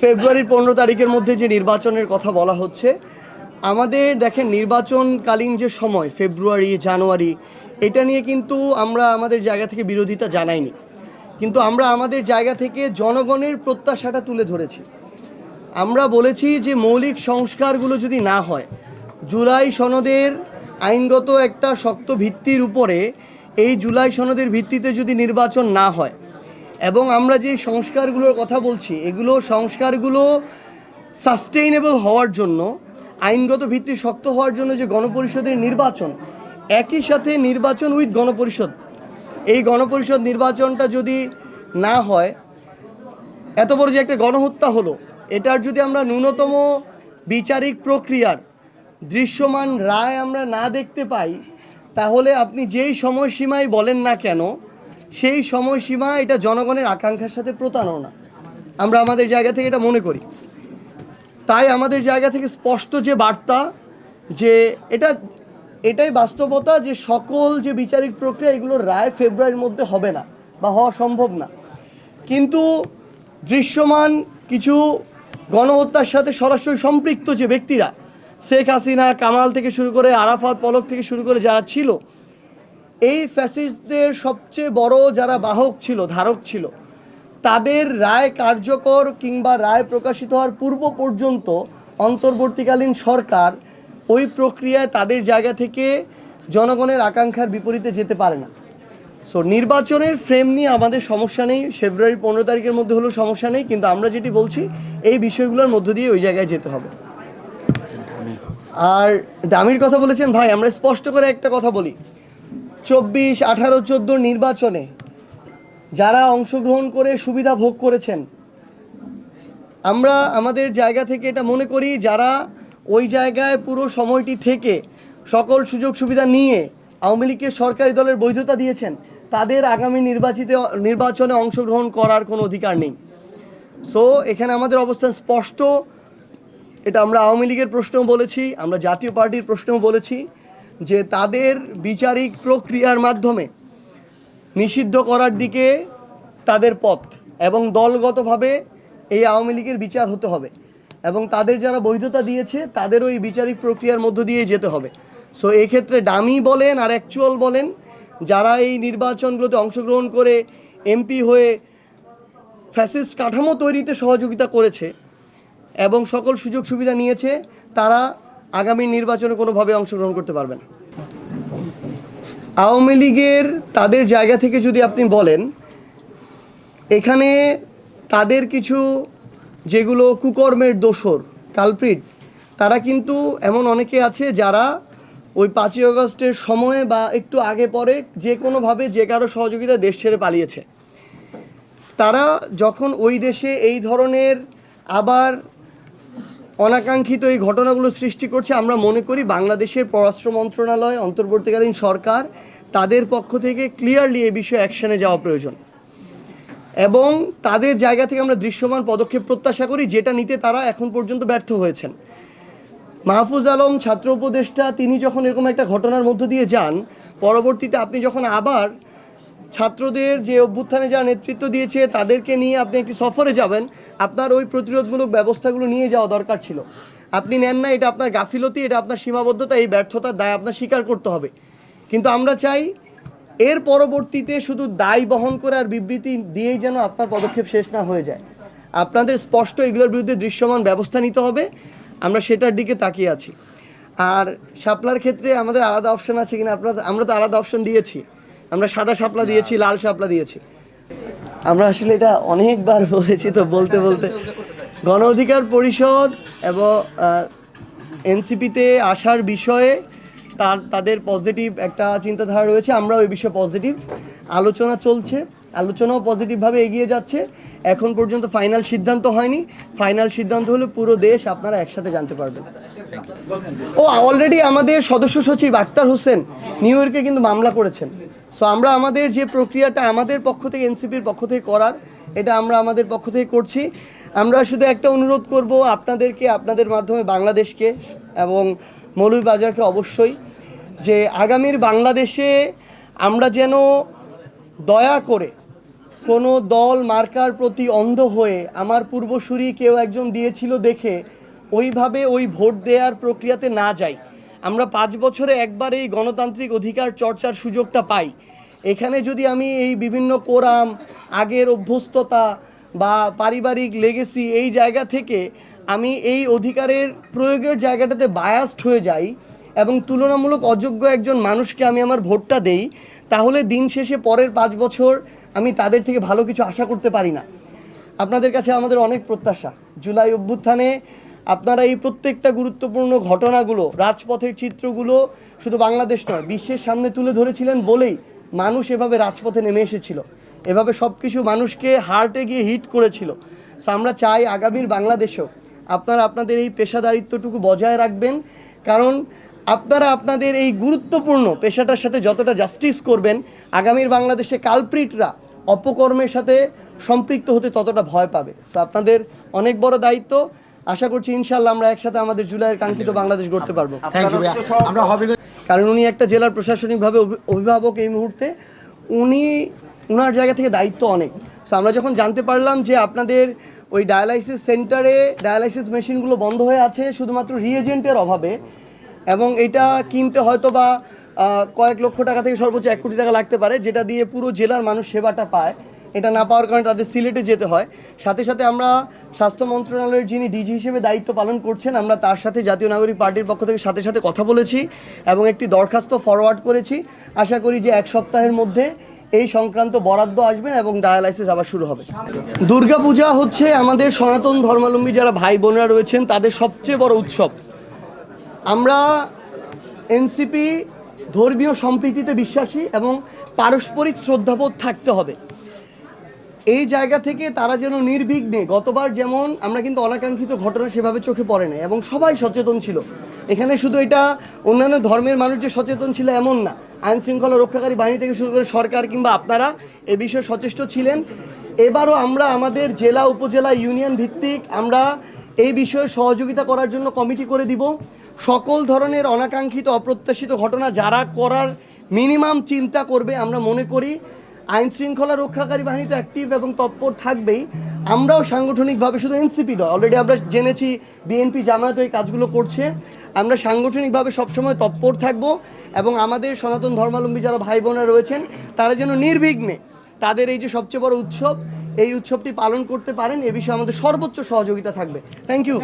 ফেব্রুয়ারির পনেরো তারিখের মধ্যে যে নির্বাচনের কথা বলা হচ্ছে, আমাদের দেখেন নির্বাচনকালীন যে সময়, ফেব্রুয়ারি, জানুয়ারি, এটা নিয়ে কিন্তু আমরা আমাদের জায়গা থেকে বিরোধিতা জানাইনি। কিন্তু আমরা আমাদের জায়গা থেকে জনগণের প্রত্যাশাটা তুলে ধরেছি। আমরা বলেছি যে মৌলিক সংস্কারগুলো যদি না হয়, জুলাই সনদের আইনগত একটা শক্ত ভিত্তির উপরে এই জুলাই সনদের ভিত্তিতে যদি নির্বাচন না হয় এবং আমরা যে সংস্কারগুলোর কথা বলছি, এগুলো সংস্কারগুলো সাস্টেইনেবল হওয়ার জন্য, আইনগত ভিত্তি শক্ত হওয়ার জন্য যে গণপরিষদের নির্বাচন, একই সাথে নির্বাচন উইথ গণপরিষদ। এই গণপরিষদ নির্বাচনটা যদি না হয়, এত বড় যে একটা গণহত্যা হলো, এটার যদি আমরা ন্যূনতম বিচারিক প্রক্রিয়ার দৃশ্যমান রায় আমরা না দেখতে পাই, তাহলে আপনি যেই সময়সীমায় বলেন না কেন সেই সময়সীমা এটা জনগণের আকাঙ্ক্ষার সাথে প্রতারণা। আমরা আমাদের জায়গা থেকে এটা মনে করি। তাই আমাদের জায়গা থেকে স্পষ্ট যে বার্তা, যে এটা, এটাই বাস্তবতা যে সকল যে বিচারিক প্রক্রিয়া এগুলোর রায় ফেব্রুয়ারির মধ্যে হবে না বা হওয়া সম্ভব না। কিন্তু দৃশ্যমান কিছু গণহত্যার সাথে সরাসরি সম্পৃক্ত যে ব্যক্তিরা, শেখ হাসিনা, কামাল থেকে শুরু করে আরাফাত, পলক থেকে শুরু করে যারা ছিল এই ফ্যাসিস্টদের সবচেয়ে বড় যারা বাহক ছিল ধারক ছিল তাদের রায় কার্যকর কিংবা রায় প্রকাশিত হওয়ার পূর্ব পর্যন্ত অন্তর্বর্তীকালীন সরকার ওই প্রক্রিয়ায় তাদের জায়গা থেকে জনগণের আকাঙ্ক্ষার বিপরীতে যেতে পারে না। সো নির্বাচনের ফ্রেম নিয়ে আমাদের সমস্যা নেই ফেব্রুয়ারি পনেরো তারিখের মধ্যে হলেও সমস্যা নেই কিন্তু আমরা যেটি বলছি এই বিষয়গুলোর মধ্য দিয়ে ওই জায়গায় যেতে হবে। আর দামির কথা বলেছেন ভাই আমরা স্পষ্ট করে একটা কথা বলি। চব্বিশ, আঠারো চোদ্দোর নির্বাচনে যারা অংশগ্রহণ করে সুবিধা ভোগ করেছেন, আমরা আমাদের জায়গা থেকে এটা মনে করি, যারা ওই জায়গায় পুরো সময়টি থেকে সকল সুযোগ সুবিধা নিয়ে আওয়ামী লীগকে সরকারি দলের বৈধতা দিয়েছেন, তাদের আগামী নির্বাচিত, নির্বাচনে অংশগ্রহণ করার কোনো অধিকার নেই। সো এখানে আমাদের অবস্থান স্পষ্ট। এটা আমরা আওয়ামী লীগের প্রশ্নেও বলেছি, আমরা জাতীয় পার্টির প্রশ্নও বলেছি। যে তাদের বিচারিক প্রক্রিয়ার মাধ্যমে নিষিদ্ধ করার দিকে তাদের পথ এবং দলগতভাবে এই আওয়ামী লীগের বিচার হতে হবে এবং তাদের যারা বৈধতা দিয়েছে, তাদেরও এই বিচারিক প্রক্রিয়ার মধ্য দিয়ে যেতে হবে। সো এই ক্ষেত্রে ডামি বলেন আর অ্যাকচুয়াল বলেন, যারা এই নির্বাচনগুলোতে অংশগ্রহণ করে এমপি হয়ে ফ্যাসিস্ট কাঠামো তৈরিতে সহযোগিতা করেছে এবং সকল সুযোগ সুবিধা নিয়েছে, তারা আগামী নির্বাচনে কোনোভাবে অংশগ্রহণ করতে পারবেন। আওয়ামী লীগের তাদের জায়গা থেকে যদি আপনি বলেন, এখানে তাদের কিছু যেগুলো কুকর্মের দোসর, কালপ্রিট, তারা কিন্তু এমন অনেকে আছে যারা ওই পাঁচই আগস্টের সময়ে বা একটু আগে পরে যে কোনোভাবে যে কারও সহযোগিতা দেশ ছেড়ে পালিয়েছে। তারা যখন ওই দেশে এই ধরনের আবার অনাকাঙ্ক্ষিত এই ঘটনাগুলো সৃষ্টি করছে। আমরা মনে করি বাংলাদেশের পররাষ্ট্র মন্ত্রণালয়, অন্তর্বর্তীকালীন সরকার তাদের পক্ষ থেকে ক্লিয়ারলি এ বিষয়ে অ্যাকশানে যাওয়া প্রয়োজন। এবং তাদের জায়গা থেকে আমরা দৃশ্যমান পদক্ষেপ প্রত্যাশা করি, যেটা নিতে তারা এখন পর্যন্ত ব্যর্থ হয়েছেন। মাহফুজ আলম, ছাত্র উপদেষ্টা, তিনি যখন এরকম একটা ঘটনার মধ্য দিয়ে যান, পরবর্তীতে আপনি যখন আবার ছাত্রদের যে অভ্যুত্থানে যারা নেতৃত্ব দিয়েছে, তাদেরকে নিয়ে আপনি একটি সফরে যাবেন। আপনার ওই প্রতিরোধমূলক ব্যবস্থাগুলো নিয়ে যাওয়া দরকার ছিল। আপনি নেন না, এটা আপনার গাফিলতি, এটা আপনার সীমাবদ্ধতা, এই ব্যর্থতার দায় আপনার স্বীকার করতে হবে। কিন্তু আমরা চাই, এর পরবর্তীতে শুধু দায় বহন করে আর বিবৃতি দিয়েই যেন আপনার পদক্ষেপ শেষ না হয়ে যায়। আপনাদের স্পষ্ট এগুলোর বিরুদ্ধে দৃশ্যমান ব্যবস্থা নিতে হবে। আমরা সেটার দিকে তাকিয়ে আছি। আর শাপলার ক্ষেত্রে আমাদের আলাদা অপশন আছে কিনা, আপনার আমরা তো আলাদা অপশন দিয়েছি। আমরা সাদা শাপলা দিয়েছি লাল শাপলা দিয়েছি। আমরা আসলে এটা অনেকবার বলেছি তো বলতে বলতে। গণ অধিকার পরিষদ এবং এনসিপিতে আসার বিষয়ে তার তাদের পজিটিভ একটা চিন্তাধারা রয়েছে আমরা ওই বিষয়ে পজিটিভ আলোচনা চলছে আলোচনাও পজিটিভভাবে এগিয়ে যাচ্ছে। এখন পর্যন্ত ফাইনাল সিদ্ধান্ত হয়নি। ফাইনাল সিদ্ধান্ত হলে পুরো দেশ আপনারা একসাথে জানতে পারবেন। ও অলরেডি আমাদের সদস্য সচিব আক্তার হোসেন নিউ ইয়র্কে কিন্তু মামলা করেছেন। সো আমরা আমাদের যে প্রক্রিয়াটা আমাদের পক্ষ থেকে, এনসিপির পক্ষ থেকে করার, এটা আমরা আমাদের পক্ষ থেকে করছি। আমরা শুধু একটা অনুরোধ করব আপনাদেরকে, আপনাদের মাধ্যমে বাংলাদেশকে এবং মৌলভীবাজারকে অবশ্যই যে আগামীর বাংলাদেশে আমরা যেন দয়া করে কোনো দল মার্কার প্রতি অন্ধ হয়ে আমার পূর্বসূরি কেউ একজন দিয়েছিল দেখে, ওইভাবে ওই ভোট দেওয়ার প্রক্রিয়াতে না যাই। আমরা পাঁচ বছরে একবার এই গণতান্ত্রিক অধিকার চর্চার সুযোগটা পাই। এখানে যদি আমি এই বিভিন্ন কোরাম, আগের অভ্যস্ততা বা পারিবারিক লেগেসি এই জায়গা থেকে আমি এই অধিকারের প্রয়োগের জায়গাটাতে বায়াসড হয়ে যাই এবং তুলনামূলক অযোগ্য একজন মানুষকে আমি আমার ভোটটা দেই, তাহলে দিন শেষে পরের পাঁচ বছর আমি তাদের থেকে ভালো কিছু আশা করতে পারি না। আপনাদের কাছে আমাদের অনেক প্রত্যাশা। জুলাই অভ্যুত্থানে আপনারা এই প্রত্যেকটা গুরুত্বপূর্ণ ঘটনাগুলো, রাজপথের চিত্রগুলো শুধু বাংলাদেশ নয়, বিশ্বের সামনে তুলে ধরেছিলেন বলেই মানুষ এভাবে রাজপথে নেমে এসেছিল। এভাবে সব কিছু মানুষকে হার্টে গিয়ে হিট করেছিল। সো আমরা চাই আগামীর বাংলাদেশেও আপনারা আপনাদের এই পেশাদারিত্বটুকু বজায় রাখবেন, কারণ আপনারা আপনাদের এই গুরুত্বপূর্ণ পেশাটার সাথে যতটা জাস্টিস করবেন, আগামীর বাংলাদেশে কালপ্রিটরা অপকর্মের সাথে সম্পৃক্ত হতে ততটা ভয় পাবে। তো আপনাদের অনেক বড় দায়িত্ব। আশা করছি ইনশাল্লাহ আমরা একসাথে আমাদের জুলাইয়ের কাঙ্ক্ষিত বাংলাদেশ গড়তে পারব। আমরা কারণ উনি একটা জেলার প্রশাসনিকভাবে অভি- অভিভাবক এই মুহূর্তে। উনি ওনার জায়গা থেকে দায়িত্ব অনেক। সো আমরা যখন জানতে পারলাম যে আপনাদের ওই ডায়ালাইসিস সেন্টারে ডায়ালাইসিস মেশিনগুলো বন্ধ হয়ে আছে শুধুমাত্র রিএজেন্টের অভাবে এবং এটা কিনতে হয়তো বা কয়েক লক্ষ টাকা থেকে সর্বোচ্চ এক কোটি টাকা লাগতে পারে যেটা দিয়ে পুরো জেলার মানুষ সেবাটা পায়। এটা না পাওয়ার কারণে তাদের সিলেটে যেতে হয়। সাথে সাথে আমরা স্বাস্থ্য মন্ত্রণালয়ের যিনি ডিজি হিসেবে দায়িত্ব পালন করছেন, আমরা তার সাথে জাতীয় নাগরিক পার্টির পক্ষ থেকে সাথে সাথে কথা বলেছি এবং একটি দরখাস্ত ফরওয়ার্ড করেছি। আশা করি যে এক সপ্তাহের মধ্যে এই সংক্রান্ত বরাদ্দ আসবেন এবং ডায়ালাইসিস আবার শুরু হবে। দুর্গাপূজা হচ্ছে আমাদের সনাতন ধর্মাবলম্বী যারা ভাই বোনেরা রয়েছেন, তাদের সবচেয়ে বড় উৎসব। আমরা এনসিপি ধর্মীয় সম্প্রীতিতে বিশ্বাসী এবং পারস্পরিক শ্রদ্ধাবোধ থাকতে হবে। এই জায়গা থেকে তারা যেন নির্বিঘ্নে গতবার যেমন আমরা কিন্তু অনাকাঙ্ক্ষিত ঘটনা সেভাবে চোখে পড়ে না এবং সবাই সচেতন ছিল। এখানে শুধু এটা অন্যান্য ধর্মের মানুষ যে সচেতন ছিল এমন না। আইন শৃঙ্খলা রক্ষাকারী বাহিনী থেকে শুরু করে সরকার কিংবা আপনারা এ বিষয়ে সচেষ্ট ছিলেন। এবারও আমরা আমাদের জেলা, উপজেলা, ইউনিয়ন ভিত্তিক আমরা এই বিষয়ে সহযোগিতা করার জন্য কমিটি করে দিব। সকল ধরনের অনাকাঙ্ক্ষিত, অপ্রত্যাশিত ঘটনা যারা করার মিনিমাম চিন্তা করবে আমরা মনে করি। আইন শৃঙ্খলা রক্ষাকারী বাহিনী তো অ্যাক্টিভ এবং তৎপর থাকবেই। আমরাও সাংগঠনিকভাবে শুধু এনসিপি নয় অলরেডি আমরা জেনেছি বিএনপি জামায়াত এই কাজগুলো করছে। আমরা সাংগঠনিকভাবে সবসময় তৎপর থাকব এবং আমাদের সনাতন ধর্মাবলম্বী যারা ভাই বোনেরা রয়েছেন, তারা যেন নির্বিঘ্নে তাদের এই যে সবচেয়ে বড় উৎসব, এই উৎসবটি পালন করতে পারেন, এ বিষয়ে আমাদের সর্বোচ্চ সহযোগিতা থাকবে। Thank you